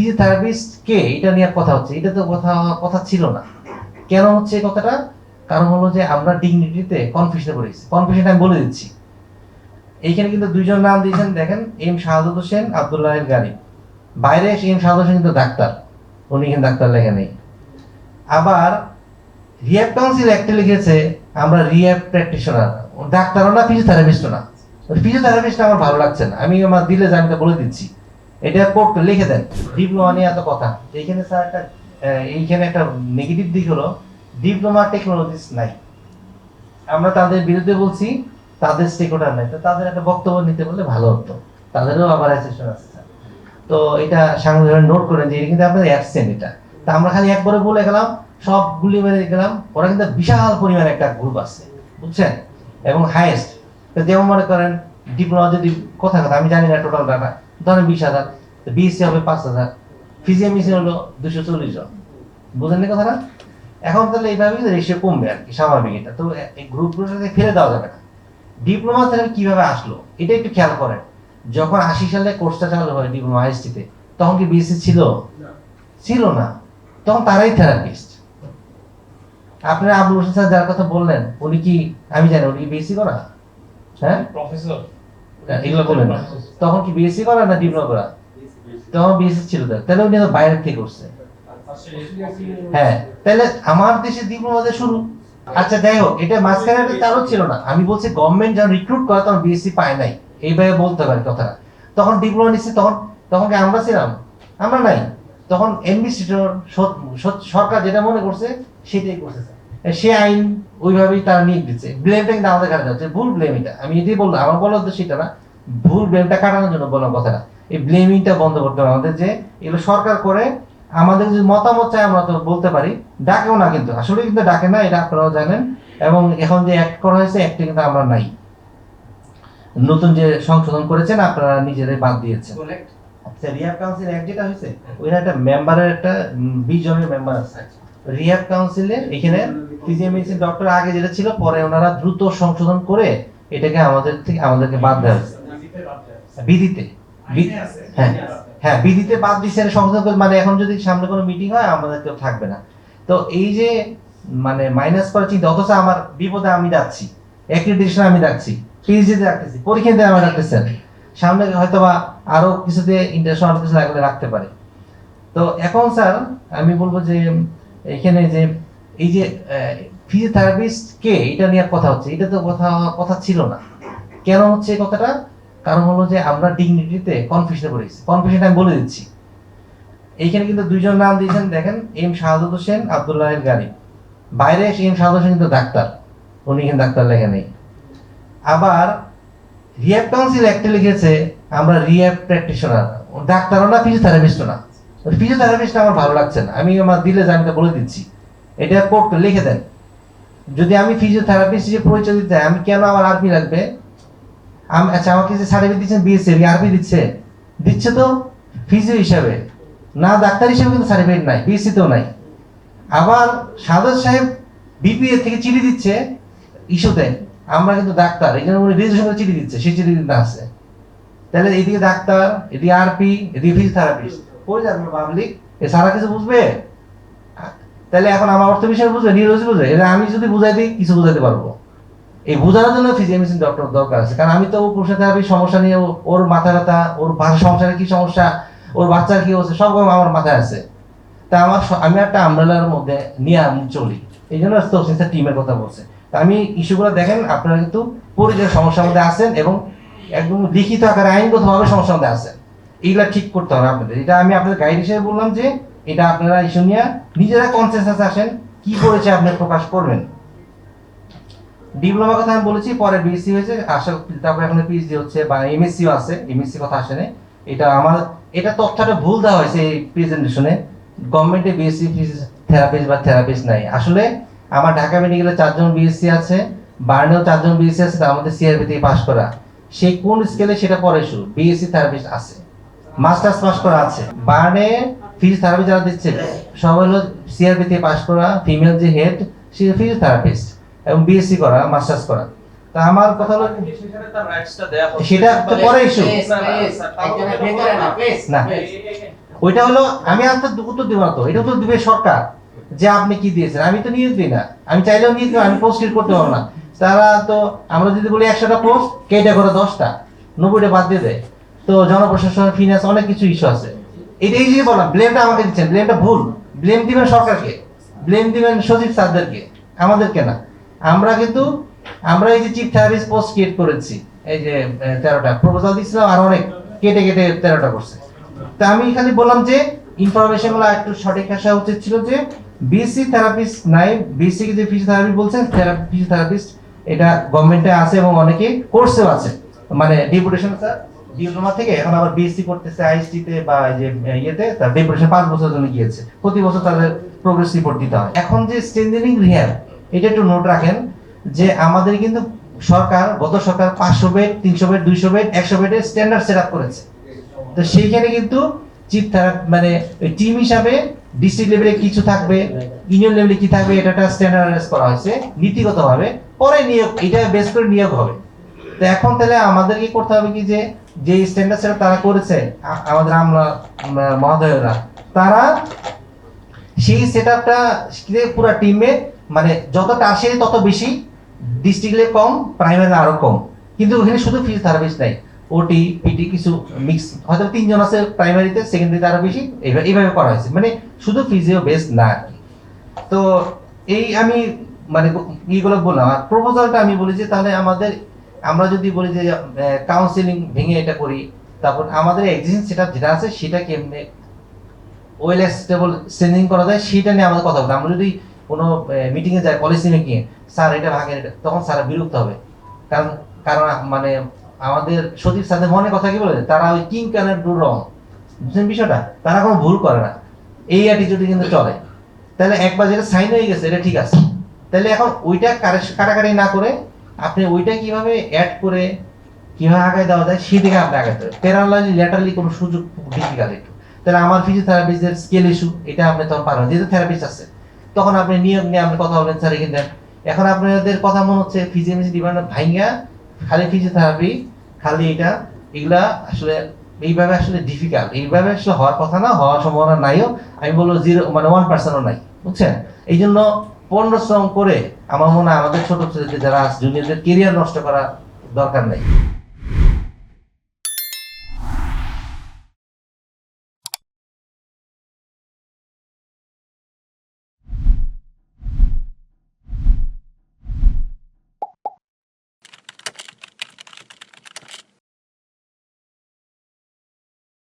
Physiotherapist কে? এটা নিয়ে কথা হচ্ছে এটা তো কথা কথা ছিল না। কেন হচ্ছে এই কথাটা? কারণ হলো যে আমরা ডিগনিটিতে কনফিউশনে পড়েছি কনফিউশন আমি বলে দিচ্ছি। এইখানে কিন্তু দুইজন নাম দিয়েছেন। দেখেন, এম শাহাদত হোসেন, আব্দুল্লাহ গাড়ি বাইরে এম শাহাদত হোসেন কিন্তু ডাক্তার। উনি কিন্তু ডাক্তার লেখা নেই। আবার রিয়াব কাউন্সিল একটা লিখেছে, আমরা রিয়াব প্র্যাকটিশনার। ডাক্তারও না, ফিজিওথেরাপিস্টও না। ফিজিওথেরাপিস্ট আমার ভালো লাগছে না। আমি আমার দিলে আমি বলে দিচ্ছি। এটা পড়তে লিখে দেন। ডিপ্লোমা নিয়ে এত কথা। এইখানে স্যার একটা এইখানে একটা নেগেটিভ দিক হলো ডিপ্লোমা টেকনোলজিস নাই। আমরা তাদের বিরুদ্ধে বলছি, তাদের স্টেক হোল্ডার নাই। তো তাদের একটা বক্তব্য নিতে বললে ভালো হতো। তাদেরও আবার অ্যাসেশন আছে তো এটা সাংবাদিকরা নোট করেন যে, এটা কিন্তু আপনাদের অ্যাবসেন্ট এটা। তা আমরা খালি একবারে বলে গেলাম সব গুলি মেরে গেলাম। ওরা কিন্তু বিশাল পরিমাণ একটা গ্রুপ আছে। বুঝছেন? এবং হাইয়েস্ট যেমন মনে করেন ডিপ্লোমা যদি কথা কথা আমি জানি না টোটাল ডাটা ধরেন বিশ হাজার বিএসসি হবে পাঁচ হাজার। ফিজিএমইসি হলো দুশো চল্লিশ জন। বুঝলেন না কথাটা? এখন তাহলে এইভাবে রেশিও কমবে আর কি স্বাভাবিক এটা। তো এই গ্রুপগুলোর সাথে ফেলে দেওয়া যাবে না। ডিপ্লোমা তাহলে কীভাবে আসলো? এটা একটু খেয়াল করেন। যখন আশি সালে কোর্সটা চালু হয় ডিপ্লোমা আইএসটিতে তখন কি বিএসসি ছিল? ছিল না। তখন তারাই থেরাপিস্ট আপনার আবুল হোসেন স্যার যার কথা বললেন উনি কি আমি জানি উনি কি বিএসসি করা? হ্যাঁ? প্রফেসর বলেন। তখন কি বিএসসি করা না ডিপ্লোমা করা? তখন বিএসসি ছিল তাহলে উনি বাইরে থেকে করছে। হ্যাঁ তাহলে আমার দেশে ডিপ্লোমা দিয়ে শুরু। আচ্ছা হোক, এটা মাঝখানে তারও ছিল না। আমি বলছি গভর্নমেন্ট যখন রিক্রুট করে, তখন বিএসসি পায় নাই। এইভাবে বলতে পারি কথাটা। তখন ডিপ্লোমা নিচ্ছে, তখন তখন কি আমরা ছিলাম? আমরা নাই। তখন এমবিসি সরকার যেটা মনে করছে, সেটাই করছে সে আইন ওইভাবেই তারা নিয়োগ দিচ্ছে। ব্লেমটা কিন্তু আমাদের কাছে যাচ্ছে ভুল ব্লেম এটা। আমি এটাই বললাম আমার বলার উদ্দেশ্য সেটা না ভুল ব্লেমটা কাটানোর জন্য বললাম কথাটা। এই ব্লেমিংটা বন্ধ করতে হবে আমাদের যে এগুলো সরকার করে আমাদের যদি মতামত চাই আমরা তো বলতে পারি ডাকেও না কিন্তু। আসলে কিন্তু ডাকে না এটা আপনারাও জানেন। এবং এখন যে অ্যাক্ট করা হয়েছে অ্যাক্টে কিন্তু আমরা নাই। নতুন যে সংশোধন করেছেন আপনারা নিজেরাই বাদ দিয়েছেন। আচ্ছা রিহাব কাউন্সিল অ্যাক্ট যেটা হয়েছে ওইখানে একটা মেম্বারের একটা বিশ জনের মেম্বার আছে। রিহাব কাউন্সিলের এখানে ফিজিওমেডিসিন ডক্টর আগে যেটা ছিল, পরে ওনারা দ্রুত সংশোধন করে এটাকে আমাদের থেকে, আমাদেরকে বাদ দেওয়া বিধিতে। হ্যাঁ হ্যাঁ বিধিতে বাদ দিচ্ছে সংশোধন করে মানে এখন যদি সামনে কোনো মিটিং হয়, আমাদের কেউ থাকবে না। তো এই যে মানে মাইনাস করার চিন্তা, অথচ আমার বিপদে আমি যাচ্ছি অ্যাক্রিডিটেশন আমি যাচ্ছি পিএইচডিতে রাখতেছি, পরীক্ষা দিয়ে আমার রাখতেছেন সামনে হয়তো বা আরও কিছুতে ইন্টারেস্ট অনেক কিছু লাগলে রাখতে পারে। তো এখন স্যার, আমি বলব যে, এখানে যে এই যে ফিজিওথেরাপিস্ট কে, এটা নিয়ে কথা হচ্ছে, এটা তো কথা কথা ছিল না। কেন হচ্ছে এই কথাটা? কারণ হলো যে আমরা ডিগনিটিতে কনফিউশনে পড়েছি কনফিউশন আমি বলে দিচ্ছি। এইখানে কিন্তু দুইজন নাম দিয়েছেন, দেখেন, এম শাহাদত হোসেন, আব্দুল্লাহ গাড়ি বাইরে এসে এম শাহাদত হোসেন কিন্তু ডাক্তার। উনি কিন্তু ডাক্তার লেখা নেই। আবার রিয়াব কাউন্সিল একটা লিখেছে, আমরা রিয়াব প্র্যাকটিশনার ডাক্তারও না ফিজিওথেরাপিস্টও না। ফিজিওথেরাপিস্ট আমার ভালো লাগছে না। আমি আমার দিলে যে বলে দিচ্ছি। এটা পড়তে লিখে দেন। যদি আমি ফিজিওথেরাপিস্ট যে পরিচয় দিতে আমি কেন আমার আরবি লাগবে? আচ্ছা আমাকে যে সার্টিফিকেট দিচ্ছেন বিএসসি আরবি দিচ্ছে। দিচ্ছে তো ফিজিও হিসাবে। না, ডাক্তার হিসেবে কিন্তু সার্টিফিকেট নাই বিএসসি তেও নাই। আবার সাদর সাহেব বিপিএ থেকে চিঠি দিচ্ছে ইস্যুতে আমরা কিন্তু ডাক্তার, এই জন্য উনি রেজিস্ট্রেশন চিঠি দিচ্ছে, সেই চিঠি দিতে আসছে তাহলে এদিকে ডাক্তার, এদিকে আরপি এদিকে ফিজিওথেরাপিস্ট কই যাবে পাবলিক এ সারা কিছু বুঝবে? তাহলে এখন আমার অর্থ বিষয় বুঝবে নিউরোলজি বুঝবে এটা আমি যদি বুঝাই দিই, কিছু বুঝাতে পারব। এই বোঝানোর জন্য ফিজিওমেডিসিন ডক্টর দরকার আছে। কারণ আমি তো পুরুষের থেরাপির সমস্যা নিয়ে, ওর মাথা ব্যথা, ওর সংসারে কি সমস্যা, ওর বাচ্চার কি হচ্ছে সব আমার মাথায় আছে। তা আমার আমি একটা আমব্রেলার মধ্যে নিয়ে আমি চলি। এই জন্য তহসিল টিমের কথা বলছে। তা আমি ইস্যুগুলো দেখেন, আপনারা কিন্তু পরিচয় সমস্যার মধ্যে আছেন এবং একদম লিখিত আকারে আইনগতভাবে সমস্যার মধ্যে আছেন। এইগুলা ঠিক করতে হবে আপনাদের। এটা আমি আপনাদের গাইড হিসেবে বললাম যে এটা আপনারা ইস্যু নিয়ে নিজেরা কনসেন্সাসে আসেন, কি করেছে আপনি প্রকাশ করবেন। ডিপ্লোমা কথা আমি বলেছি, পরে বিএসসি হয়েছে আশা তারপরে এখন পিএইচডি হচ্ছে, বা এমএসসিও আছে এমএসসি কথা আসে নাই। এটা আমার, এটা তথ্যটা ভুল দেওয়া হয়েছে এই প্রেজেন্টেশনে গভর্নমেন্টে বিএসসি থেরাপিস্ট বা থেরাপিস্ট নাই। আসলে আমার ঢাকা মেডিকেলে চারজন বিএসসি আছে, বার্নেও চারজন বিএসসি আছে মধ্যে সিআরপি থেকে পাশ করা। সেই কোন স্কেলে সেটা পরে শুরু বিএসসি থেরাপিস্ট আছে। মাস্টার্স পাস করা আছে। বার্নে ফিজিওথেরাপি যারা দিচ্ছে সবাই হলো সিআরপি থেকে পাশ করা ফিমেল যে হেড সে ফিজিওথেরাপিস্ট এবং বিএসসি করা মাস্টার্স করা। তা আমার কথা হলো সেখানে তার রাইটসটা দেয়া হচ্ছে সেটা তো পরে issue। না, ওইটা হলো আমি আর তো উত্তর দেবো তো। এটা উত্তর দিবে সরকার যে আপনি কি দিয়েছেন। আমি তো নিয়োগ দিই না। আমি চাইলেও নিয়োগ আমি পোস্ট করতে পারব না। তারা তো আমরা যদি বলি একশোটা পোস্ট কেটে করে দশটা। নব্বইটা বাদ দিয়ে দেয়। তো জনপ্রশাসন ফিনান্স অনেক কিছু ইস্যু আছে। এটাই যে বললাম ব্লেমটা আমাকে দিচ্ছেন ব্লেমটা ভুল। ব্লেম দিবেন সরকারকে ব্লেম দিবেন সচিব স্যারদেরকে, আমাদেরকে না। আমরা কিন্তু, আমরা এই যে চিফ থেরাপিস্ট পোস্ট ক্রিয়েট করেছি, এই যে তেরোটা প্রপোজাল দিচ্ছিলাম আর অনেক, কেটে কেটে তেরোটা করছে। তা আমি খালি বললাম যে ইনফরমেশনগুলো একটু সঠিক আসা উচিত ছিল যে বিসি থেরাপিস্ট নাই বিসি যে ফিজিওথেরাপি বলছেন ফিজিওথেরাপিস্ট এটা গভর্নমেন্টে আছে এবং অনেকে কোর্সেও আছে। মানে ডেপুটেশন স্যার ডিপ্লোমা থেকে এখন আবার বিএসসি করতেছে আইএসটি তে বা যে ইয়েতে তার ডেপুটেশন পাঁচ বছরের জন্য গিয়েছে। প্রতি বছর তাদের প্রোগ্রেস রিপোর্ট দিতে হয়। এখন যে স্ট্রেন্থেনিং রিহ্যাব এটা একটু নোট রাখেন যে আমাদের কিন্তু সরকার, গত সরকার পাঁচশো বেড তিনশো বেড দুইশো বেড একশো বেডের স্ট্যান্ডার্ড সেট আপ করেছে। তো সেইখানে কিন্তু চিফ মানে টিম হিসাবে ডিস্ট্রিক্ট লেভেলে কিছু থাকবে ইউনিয়ন লেভেলে কি থাকবে, এটা স্ট্যান্ডার্ডাইজ করা হয়েছে, নীতিগতভাবে। পরে নিয়োগ, এটা বেস করে নিয়োগ হবে। তো এখন তাহলে আমাদের কি করতে হবে কি যে যে স্ট্যান্ডার্ড সেটা তারা করেছে আমাদের আমরা মহোদয়রা, তারা সেই সেট আপটা পুরো টিমে মানে যতটা আসে তত বেশি ডিস্ট্রিক্টে কম প্রাইমারি আরও কম। কিন্তু ওখানে শুধু ফিজিওথেরাপিস্ট নাই ওটি পিটি কিছু মিক্স হয়তো তিনজন আছে প্রাইমারিতে সেকেন্ডারিতে আরও বেশি এইভাবে করা হয়েছে। মানে শুধু ফিজিও বেস না তো এই আমি মানে ইগুলো বললাম, আর প্রপোজালটা আমি বলি যে তাহলে আমাদের আমরা যদি বলি যে কাউন্সিলিং ভেঙে এটা করি, তারপর আমাদের এক্সিস্টিং সেটআপ যেটা আছে, সেটা কেমনে ওয়েল স্টেবল স্ট্রেনিং করা যায়, সেটা নিয়ে আমাদের কথা বলতে আমরা যদি কোনো মিটিংয়ে যাই পলিসি মেকিং স্যার এটা এটা, তখন স্যার বিরক্ত হবে। কারণ কারণ মানে আমাদের সচিব স্যারদের মনে কথা কি বলে? তারা ওই কিং ক্যানের ডু রং বুঝছেন বিষয়টা? তারা কোনো ভুল করে না। এই অ্যাটিটিউডে কিন্তু চলে। তাহলে একবার যেটা সাইন হয়ে গেছে, এটা ঠিক আছে। তাহলে এখন ওইটা কাটাকাটি না করে আপনি ওইটা কীভাবে অ্যাড করে কীভাবে আগায় দেওয়া যায় সেদিকে আপনি আগাতে হবে প্যারালালি ল্যাটারালি কোনো সুযোগ ডিফিকাল্ট একটু। তাহলে আমার ফিজিওথেরাপিস্টদের স্কেল ইস্যু এটা আপনি তখন পারবেন যেহেতু থেরাপিস্ট আছে, তখন আপনি নিয়োগ নিয়ে আপনি কথা বলেন স্যার, এখানে এখন আপনাদের কথা মনে হচ্ছে ফিজিওলজি ডিপার্টমেন্ট ভাইঙ্গা, খালি ফিজিওথেরাপি খালি এটা, এগুলা আসলে এইভাবে আসলে ডিফিকাল্ট এইভাবে আসলে হওয়ার কথা না, হওয়ার সম্ভাবনা নাইও। আমি বলব জিরো মানে ওয়ান পার্সেন্টও নাই, বুঝছেন? এই জন্য পরিশ্রম করে আমার মনে হয় আমাদের ছোট ছেলেদের যারা জুনিয়রদের কেরিয়ার নষ্ট করা দরকার নাই।